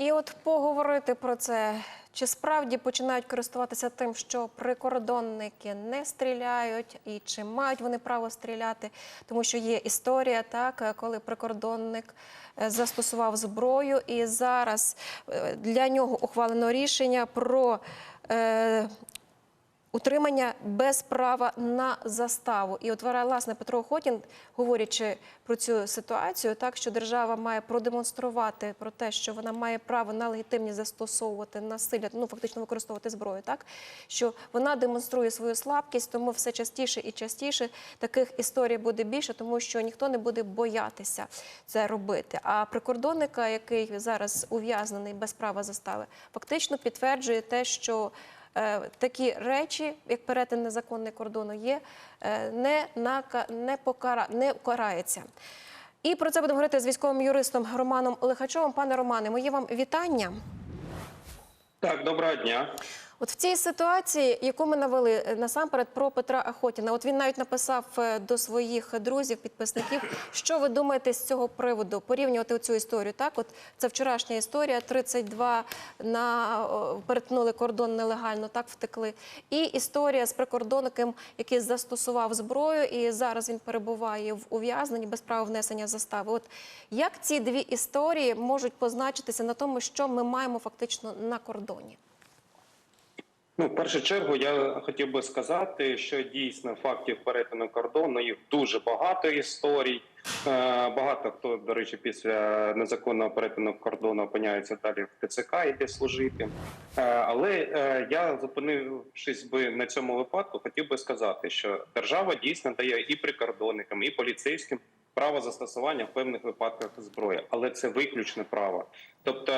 І от поговорити про це, чи справді починають користуватися тим, що прикордонники не стріляють, і чи мають вони право стріляти, тому що є історія, так коли прикордонник е, застосував зброю, і зараз е, для нього ухвалено рішення про. Утримання без права на заставу. І от власне Петро Охотін, говорячи про цю ситуацію, так що держава має продемонструвати про те, що вона має право на легітимність застосовувати насилля, ну фактично використовувати зброю, так що вона демонструє свою слабкість, тому все частіше і частіше таких історій буде більше, тому що ніхто не буде боятися це робити. А прикордонника, який зараз ув'язнений без права застави, фактично підтверджує те, що такі речі, як перетин незаконний кордону, є е, не нака не покара не карається. І про це будемо говорити з військовим юристом Романом Лихачовим. Пане Романе, мої вам вітання. Так, доброго дня. От в цій ситуації, яку ми навели е, насамперед про Петра Ахотіна, от він навіть написав е, до своїх друзів, підписників, що ви думаєте з цього приводу порівнювати цю історію. Так, от це вчорашня історія. 32 на перетнули кордон нелегально, так втекли. І історія з прикордонником, який застосував зброю, і зараз він перебуває в ув'язненні без права внесення застави. От як ці дві історії можуть позначитися на тому, що ми маємо фактично на кордоні? Ну, в першу чергу, я хотів би сказати, що дійсно фактів перетину кордону їх дуже багато історій. Е, Багато хто, до речі, після незаконного перетину кордону опиняється далі в ТЦК, йде служити. Е, Але е, я зупинившись би на цьому випадку, хотів би сказати, що держава дійсно дає і прикордонникам, і поліцейським право застосування в певних випадках зброї, але це виключне право. Тобто.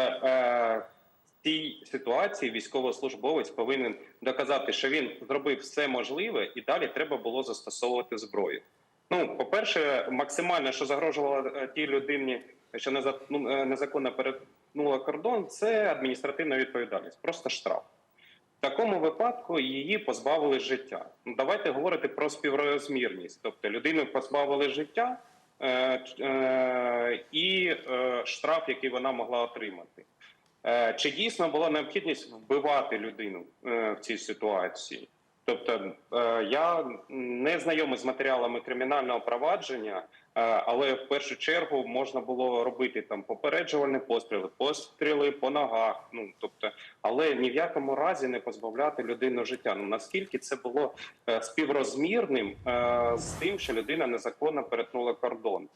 Цій ситуації військовослужбовець повинен доказати, що він зробив все можливе, і далі треба було застосовувати зброю. Ну, по-перше, максимально, що загрожувало е, тій людині, що ну, е, незаконно перетнула кордон, це адміністративна відповідальність, просто штраф. В такому випадку її позбавили життя. Ну, давайте говорити про співрозмірність. Тобто людину позбавили життя е, е, і е, штраф, який вона могла отримати. Е, Чи дійсно була необхідність вбивати людину е, в цій ситуації? Тобто е, я не знайомий з матеріалами кримінального провадження, але в першу чергу можна було робити там попереджувальні постріли, постріли по ногах. Ну тобто, але ні в якому разі не позбавляти людину життя. Ну наскільки це було співрозмірним з тим, що людина незаконно перетнула кордон?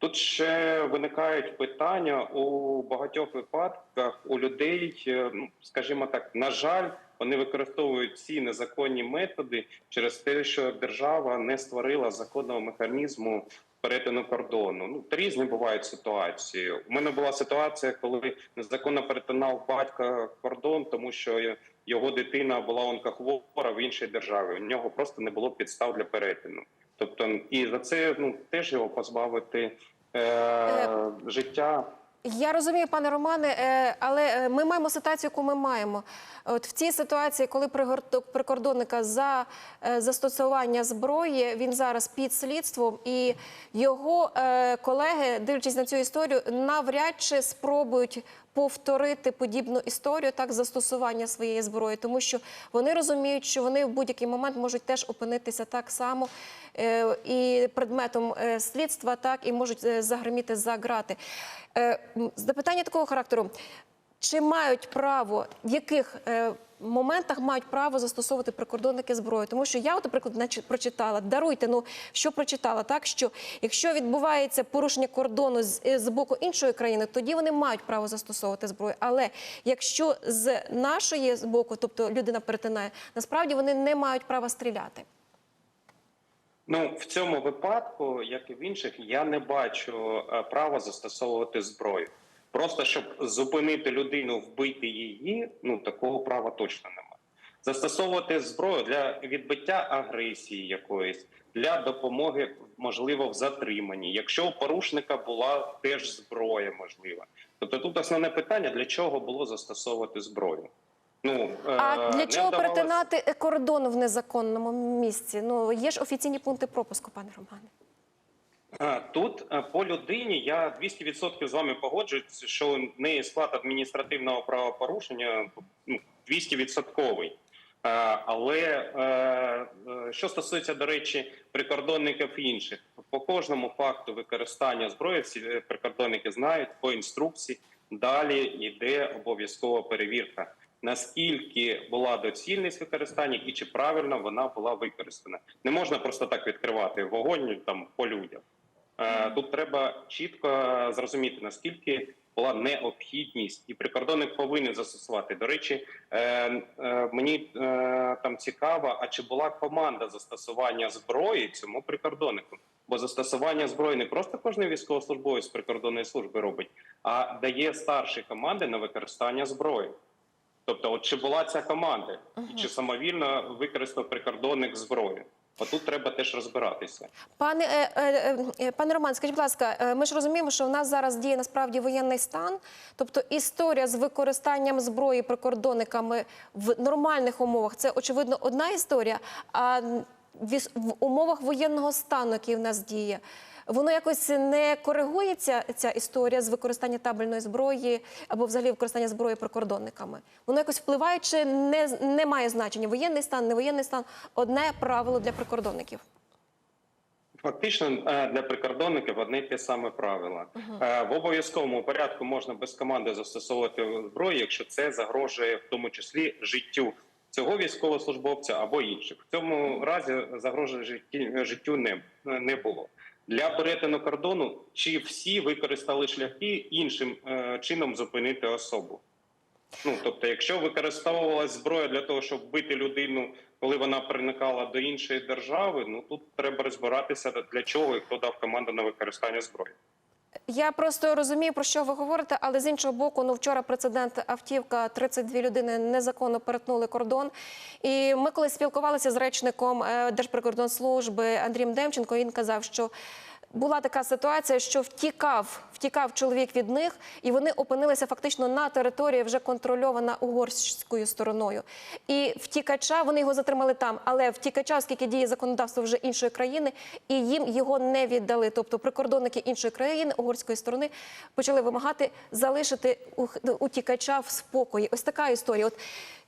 Тут ще виникають питання у багатьох випадках у людей, е, ну скажімо так, на жаль, вони використовують ці незаконні методи через те, що держава не створила законного механізму перетину кордону. Ну різні бувають ситуації. У мене була ситуація, коли незаконно перетинав батька кордон, тому що його дитина була онкохвора в іншій державі. У нього просто не було підстав для перетину. Тобто, і за це ну теж його позбавити е, життя. Я розумію, пане Романе, е, але е, ми маємо ситуацію, яку ми маємо. От в цій ситуації, коли прикордонника за е, застосування зброї, він зараз під слідством, і його е, колеги, дивлячись на цю історію, навряд чи спробують повторити подібну історію так застосування своєї зброї, тому що вони розуміють, що вони в будь-який момент можуть теж опинитися так само е, і предметом е, слідства, так і можуть е, загриміти за грати. Е, Запитання такого характеру: чи мають право, в яких е, моментах мають право застосовувати прикордонники зброю? Тому що я, от, наприклад, прочитала, даруйте, ну що прочитала, так що якщо відбувається порушення кордону з, е, з боку іншої країни, тоді вони мають право застосовувати зброю. Але якщо з нашої з боку, тобто людина перетинає, насправді вони не мають права стріляти. Ну в цьому випадку, як і в інших, я не бачу е, права застосовувати зброю. Просто щоб зупинити людину, вбити її, ну такого права точно немає. Застосовувати зброю для відбиття агресії якоїсь, для допомоги, можливо, в затриманні. Якщо у порушника була теж зброя, можливо. Тобто тут основне питання: для чого було застосовувати зброю? Ну А е, для чого вдавалося- перетинати кордон в незаконному місці? Ну є ж офіційні пункти пропуску, пане Романе. А, Тут е, по людині я 200% з вами погоджуюсь, що в неї склад адміністративного правопорушення ну, 200%. Е, Але е, е, що стосується, до речі, прикордонників інших, по кожному факту використання зброї всі е, прикордонники знають по інструкції. Далі йде обов'язкова перевірка. Наскільки була доцільність використання і чи правильно вона була використана, не можна просто так відкривати вогонь там по людях. Е, Тут треба чітко зрозуміти, наскільки була необхідність, і прикордонник повинен застосувати. До речі, е, е, мені там цікаво, а чи була команда застосування зброї цьому прикордоннику? Бо застосування зброї не просто кожен військовослужбовець прикордонної служби робить, а дає старші команди на використання зброї. Тобто, от чи була ця команда, і чи самовільно використав прикордонник зброю? Отут треба теж розбиратися. Пане, е, е, е, пане Роман, скажіть, будь ласка, ми ж розуміємо, що в нас зараз діє насправді воєнний стан, тобто історія з використанням зброї прикордонниками в нормальних умовах це очевидно одна історія. А в умовах воєнного стану, який в нас діє, воно якось не коригується ця історія з використання табельної зброї або взагалі використання зброї прикордонниками. Воно якось впливає чи не, не має значення воєнний стан, не воєнний стан одне правило для прикордонників. Фактично е, для прикордонників одне й те саме правило. Е, В обов'язковому порядку можна без команди застосовувати зброю, якщо це загрожує в тому числі життю цього військовослужбовця або інших. В цьому разі загрожує життю не, не було. Для перетину кордону чи всі використали шляхи іншим е, чином зупинити особу? Ну тобто, якщо використовувалась зброя для того, щоб бити людину, коли вона проникала до іншої держави, ну тут треба розбиратися для чого і хто дав команду на використання зброї. Я просто розумію, про що ви говорите, але з іншого боку, ну вчора прецедент автівка, 32 людини незаконно перетнули кордон. І ми коли спілкувалися з речником е, Держприкордонслужби Андрієм Демченко, він казав, що була така ситуація, що втікав, втікав чоловік від них, і вони опинилися фактично на території, вже контрольована угорською стороною. І втікача вони його затримали там, але втікача, оскільки діє законодавство вже іншої країни, і їм його не віддали. Тобто прикордонники іншої країни, угорської сторони, почали вимагати залишити утікача в спокої. Ось така історія. От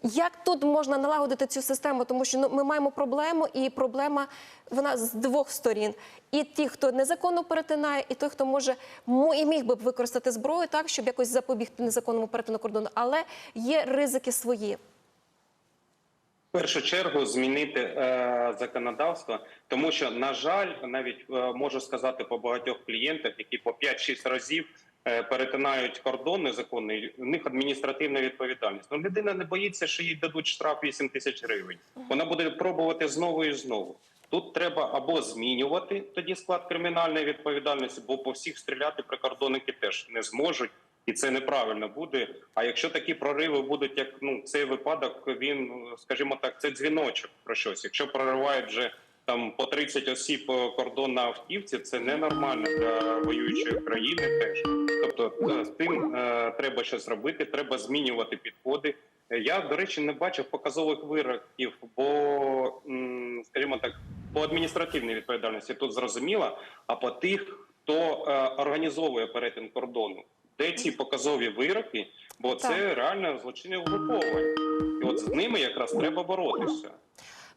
як тут можна налагодити цю систему? Тому що ну, ми маємо проблему, і проблема вона з двох сторін. І ті, хто незаконно перетинає, і той, хто може мо- і міг би використати зброю так, щоб якось запобігти незаконному перетину кордону, але є ризики свої. В першу чергу змінити е, законодавство, тому що на жаль, навіть е, можу сказати по багатьох клієнтах, які по 5-6 разів е, перетинають кордон незаконний, у них адміністративна відповідальність. Ну людина не боїться, що їй дадуть штраф 8 тисяч гривень. Вона буде пробувати знову і знову. Тут треба або змінювати тоді склад кримінальної відповідальності, бо по всіх стріляти прикордонники теж не зможуть. І це неправильно буде. А якщо такі прориви будуть, як ну цей випадок, він, скажімо так, це дзвіночок про щось. Якщо проривають вже там по 30 осіб е, кордон на автівці, це ненормально для воюючої країни. Теж тобто е, з тим е, треба щось робити, треба змінювати підходи. Е, Я до речі не бачив показових вироків, бо скажімо так, по адміністративній відповідальності тут зрозуміло, а по тих, хто е, організовує перетин кордону. Де ці показові вироки, бо це Так. реально злочинні угруповання, і от з ними якраз треба боротися.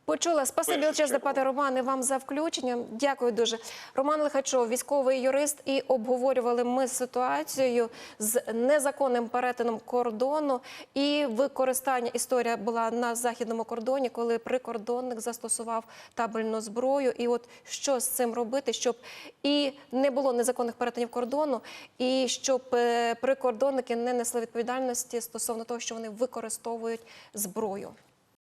Почула. Спасибі величезне, пане Романе, вам за включення. Дякую дуже. Роман Лихачов, військовий юрист, і обговорювали ми ситуацію з незаконним перетином кордону і використання. Історія була на західному кордоні, коли прикордонник застосував табельну зброю. І от що з цим робити, щоб і не було незаконних перетинів кордону, і щоб е, прикордонники не несли відповідальності стосовно того, що вони використовують зброю.